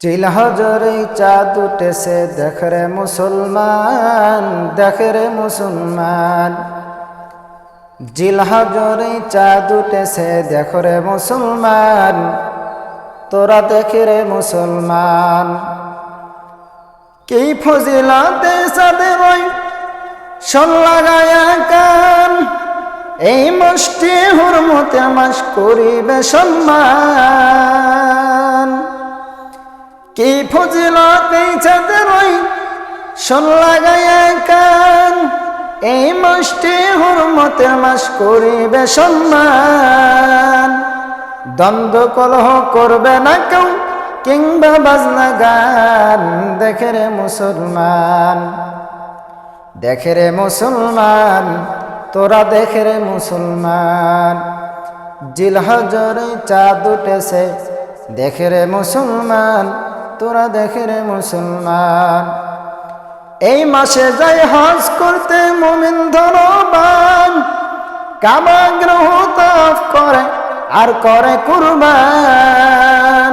চিল হজরে চাঁদ উঠেছে, দেখ রে মুসলমান, দেখ রে মুসলমান। জিল হজরে চাঁদ উঠেছে, দেখ রে মুসলমান, তোরা দেখে রে মুসলমান। কি ফজিলাতে সাদে ওই সল লাগায়া কান এই মুষ্টি হুরমতে মাস করিবে সম্মান। কি ফজিলত এই চাঁদের ওই? লাগায়া কান, এই মুষ্টি হুরমতে মাস করিবে সম্মান। দ্বন্দ্ব কলহ করবে না কেউ, কিংবা বাজনা গান, দেখে রে মুসলমান। দেখে রে মুসলমান, তোরা দেখে রে মুসলমান। জিল হজরে চাঁদ উঠেছে, দেখে রে মুসলমান তোরা দেখে রে মুসলমান। এই মাসে যাই হজ করতে মুমিন ধনবান, কাবা গ্রহ তাফ করে আর করে কুরবান।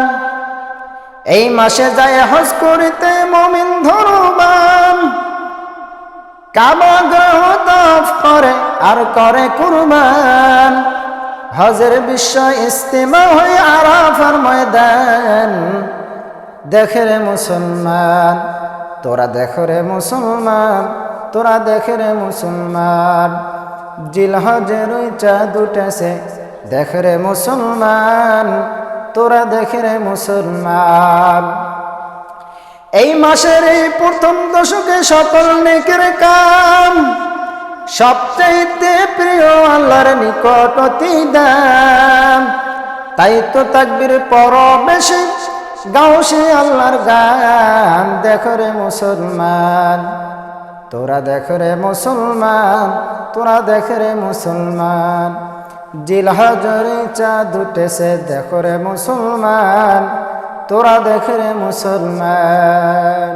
এই মাসে যায় হজ করিতে মমিন ধরবান কাবা গ্রহ তাফ করে আর করে কুরবান। হজের বিশ্ব ইস্তেমা হয়ে আরাফার ময়দান দেখে রে মুসলমান, তোরা দেখো রে মুসলমান, তোরা দেখে রে মুসলমান। জিল হজের ওই চাঁদ উঠেছে, দেখ রে মুসলমান, তোরা দেখে রে মুসলমান। এই মাসের এই প্রথম দশকে সকল নেকের কাম, সবচাইতে প্রিয় আল্লাহর নিকট অতি দাম। তাই তো তাকবির পর বেশি গাউসে আল্লাহর গান, দেখো রে মুসলমান। তোরা দেখো রে মুসলমান, তোরা দেখো রে মুসলমান। জিলহাজরে দুটে সে দেখো রে মুসলমান, তোরা দেখো রে মুসলমান।